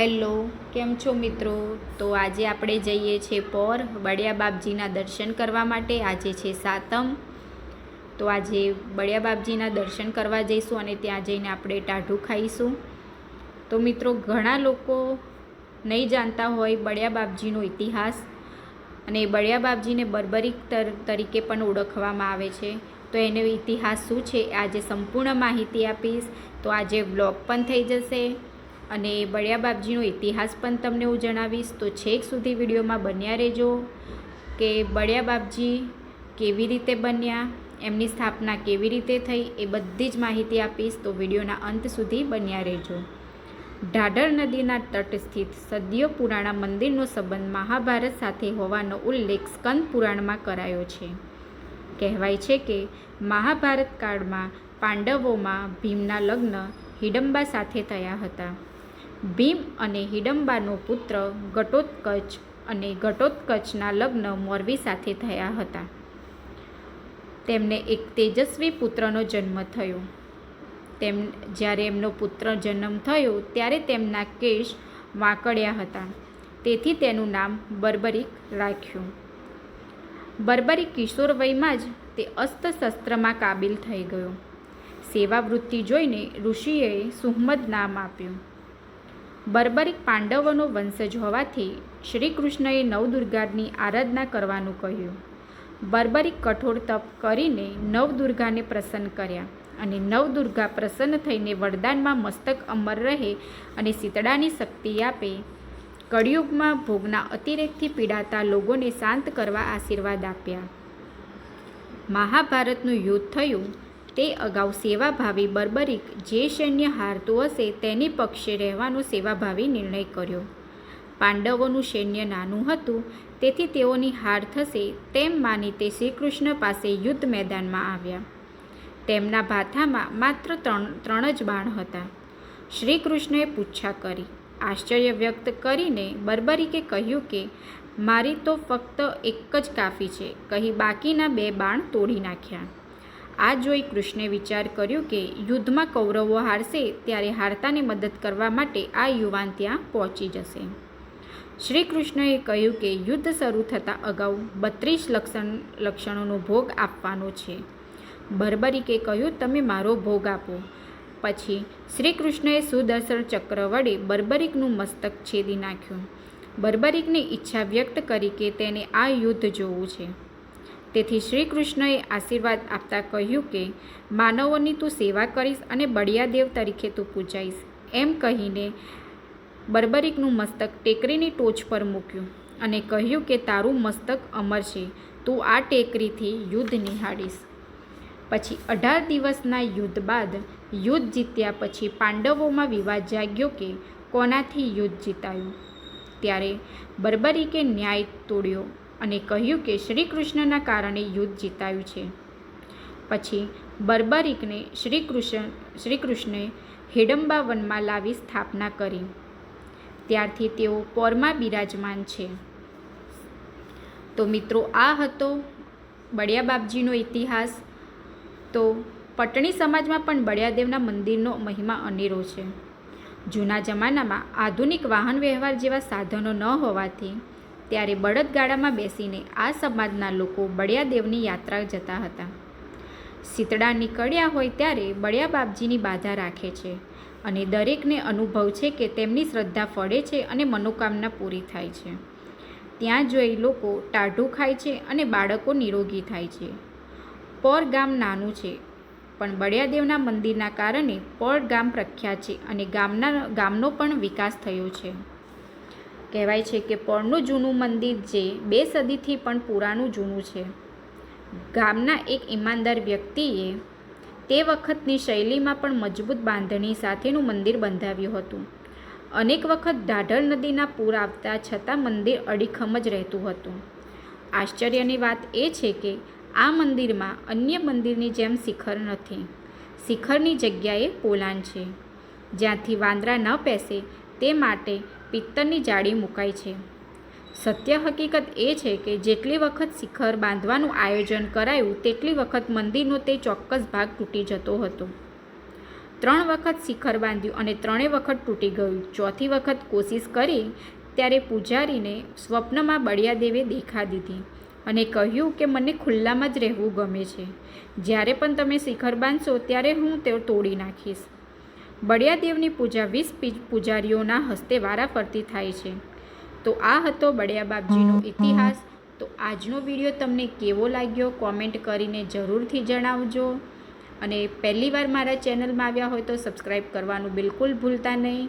Hello, કેમ છો મિત્રો? તો આજે આપણે જઈએ છીએ પોર બળિયા બાપજીના દર્શન કરવા માટે. આજે છે સાતમ. તો આજે બળિયા બાપજીના દર્શન કરવા જઈશું અને ત્યાં જઈને આપણે ટાઢું ખાઈશું. તો મિત્રો, ઘણા લોકો નહીં જાણતા હોય બળિયા બાપજીનો ઇતિહાસ અને બળિયા બાપજીને બર્બરિક તર- તરીકે પણ ઓળખવામાં આવે છે. તો એનો ઇતિહાસ શું છે? આજે સંપૂર્ણ માહિતી આપીશ. તો આજે બ્લોગ પણ થઈ જશે. અને બળિયા બાપજીનો ઇતિહાસ પણ તમને હું જણાવીશ, તો છેક સુધી વિડીયોમાં બન્યા રહેજો કે બળિયા બાપજી કેવી રીતે બન્યા, એમની સ્થાપના કેવી રીતે થઈ, એ બધી જ માહિતી આપીશ, તો વિડીયોના અંત સુધી બન્યા રહેજો. ઢાઢર નદીના તટ સ્થિત સદીઓ પુરાણા મંદિરનો સંબંધ મહાભારત સાથે હોવાનો ઉલ્લેખ સ્કંદ પુરાણમાં કરાયો છે. કહેવાય છે કે મહાભારત કાળમાં પાંડવોમાં ભીમના લગ્ન હિડમ્બા સાથે થયા હતા. ભીમ અને હિડમ્બાનો પુત્ર ઘટોત્કચ અને ઘટોત્કચના લગ્ન મોરવી સાથે થયા હતા. તેમને એક તેજસ્વી પુત્રનો જન્મ થયો. તેમ, જ્યારે એમનો પુત્ર જન્મ થયો, ત્યારે તેમના કેશ વાંકડ્યા હતા. તેથી તેનું નામ બર્બરિક રાખ્યું. બર્બરિક કિશોર વયમાં જ તે અસ્ત્ર-શસ્ત્રમાં કાબિલ થઈ ગયો. સેવાવૃત્તિ જોઈને ઋષિએ સુહમદ નામ આપ્યું. બર્બરિક પાંડવોનો વંશજ હોવાથી શ્રી કૃષ્ણએ નવદુર્ગાની આરાધના કરવાનું કહ્યું. બર્બરિક કઠોર તપ કરીને નવદુર્ગાને પ્રસન્ન કર્યા અને નવદુર્ગા પ્રસન્ન થઈને વરદાનમાં મસ્તક અમર રહે અને શીતળાની શક્તિ આપે. કળિયુગમાં ભોગના અતિરેકથી પીડાતા લોકોને શાંત કરવા આશીર્વાદ આપ્યા. મહાભારતનું યુદ્ધ થયું. તે અગાઉ સેવાભાવી બર્બરિક જે સૈન્ય હારતું હશે તેની પક્ષે રહેવાનો સેવાભાવી નિર્ણય કર્યો. પાંડવોનું સૈન્ય નાનું હતું, તેથી તેઓની હાર થશે તેમ માની તે શ્રીકૃષ્ણ પાસે યુદ્ધ મેદાનમાં આવ્યા. તેમના ભાથામાં માત્ર ત્રણ ત્રણ જ બાણ હતા. શ્રીકૃષ્ણએ પૂછા કરી, આશ્ચર્ય વ્યક્ત કરીને બર્બરિકે કહ્યું કે, મારી તો ફક્ત એક જ કાફી છે, કહી બાકીના બે બાણ તોડી નાખ્યા. આ જોઈ કૃષ્ણે વિચાર કર્યો કે યુદ્ધમાં કૌરવો હારશે ત્યારે હારતાને મદદ કરવા માટે આ યુવાન ત્યાં પહોંચી જશે. શ્રી કૃષ્ણએ કહ્યું કે યુદ્ધ શરૂ થતાં અગાઉ બત્રીસ લક્ષણ, લક્ષણોનો ભોગ આપવાનો છે. બર્બરિકે કહ્યું, તમે મારો ભોગ આપો. પછી શ્રી કૃષ્ણએ સુદર્શન ચક્ર વડે બર્બરિકનું મસ્તક છેદી નાખ્યું. બર્બરીકને ઈચ્છા વ્યક્ત કરી કે તેને આ યુદ્ધ જોવું છે. તેથી શ્રી કૃષ્ણએ આશીર્વાદ આપતા કહ્યું કે, માનવોની તું સેવા કરીશ અને બળિયાદેવ તરીકે તું પૂજાઈશ. એમ કહીને બર્બરિકનું મસ્તક ટેકરીની ટોચ પર મૂક્યું અને કહ્યું કે, તારું મસ્તક અમર છે. તું આ ટેકરીથી યુદ્ધ નિહાળીશ. પછી અઢાર દિવસના યુદ્ધ બાદ યુદ્ધ જીત્યા પછી પાંડવોમાં વિવાદ જાગ્યો કે, કોનાથી યુદ્ધ જીતાયું? ત્યારે બર્બરીકે ન્યાય તોડ્યો. અને કહ્યું કે શ્રી કૃષ્ણના કારણે યુદ્ધ જીતાયું છે. પછી બર્બરિકને શ્રી કૃષ્ણ શ્રી કૃષ્ણે હિડમ્બા વનમાં લાવી સ્થાપના કરી. ત્યારથી તેઓ પોરમાં બિરાજમાન છે. તો મિત્રો, આ હતો બળિયા બાપજીનો ઇતિહાસ. તો પટણી સમાજમાં પણ બળિયાદેવના મંદિરનો મહિમા અનેરો છે. જૂના જમાનામાં આધુનિક વાહન વ્યવહાર જેવા સાધનો ન હોવાથી ત્યારે બળદગાડામાં બેસીને આ સમાજના લોકો બળિયાદેવની યાત્રા જતા હતા. શીતળા નીકળ્યા હોય ત્યારે બળિયા બાપજીની બાધા રાખે છે અને દરેકને અનુભવ છે કે તેમની શ્રદ્ધા ફળે છે અને મનોકામના પૂરી થાય છે. ત્યાં જોઈ લોકો ટાઢું ખાય છે અને બાળકો નિરોગી થાય છે. પોર ગામ નાનું છે, પણ બળિયાદેવના મંદિરના કારણે પોર ગામ પ્રખ્યાત છે અને ગામના, ગામનો પણ વિકાસ થયો છે. કહેવાય છે કે પોરનું જૂનું મંદિર જે બે સદીથી પણ પુરાણું જૂનું છે. ગામના એક ઈમાનદાર વ્યક્તિએ તે વખતની શૈલીમાં પણ મજબૂત બાંધણી સાથેનું મંદિર બંધાવ્યું હતું. અનેક વખત ઢાઢર નદીના પૂર આવતા છતાં મંદિર અડીખમ જ રહેતું હતું. આશ્ચર્યની વાત એ છે કે આ મંદિરમાં અન્ય મંદિરની જેમ શિખર નથી. શિખરની જગ્યાએ પોલાન છે. જ્યાંથી વાંદરા ન પેસે તે માટે પિત્તળની જાળી મુકાય છે. સત્ય હકીકત એ છે કે જેટલી વખત શિખર બાંધવાનું આયોજન કરાયું, તેટલી વખત મંદિરનો તે ચોક્કસ ભાગ તૂટી જતો હતો. ત્રણ વખત શિખર બાંધ્યું અને ત્રણેય વખત તૂટી ગયું. ચોથી વખત કોશિશ કરી, ત્યારે પૂજારીને સ્વપ્નમાં બળિયાદેવે દેખા દીધી અને કહ્યું કે મને ખુલ્લામાં જ રહેવું ગમે છે. જ્યારે પણ તમે શિખર બાંધશો, ત્યારે હું તે તોડી નાખીશ. બળિયાદેવની પૂજા વીસ પૂજારીઓના હસ્તે વારાફરતી થાય છે. તો આ હતો બળિયા બાપજીનો ઇતિહાસ. તો આજનો વીડિયો તમને કેવો લાગ્યો કોમેન્ટ કરીને જરૂરથી જણાવજો. અને પહેલીવાર મારા ચેનલમાં આવ્યા હોય તો સબસ્ક્રાઈબ કરવાનું બિલકુલ ભૂલતા નહીં.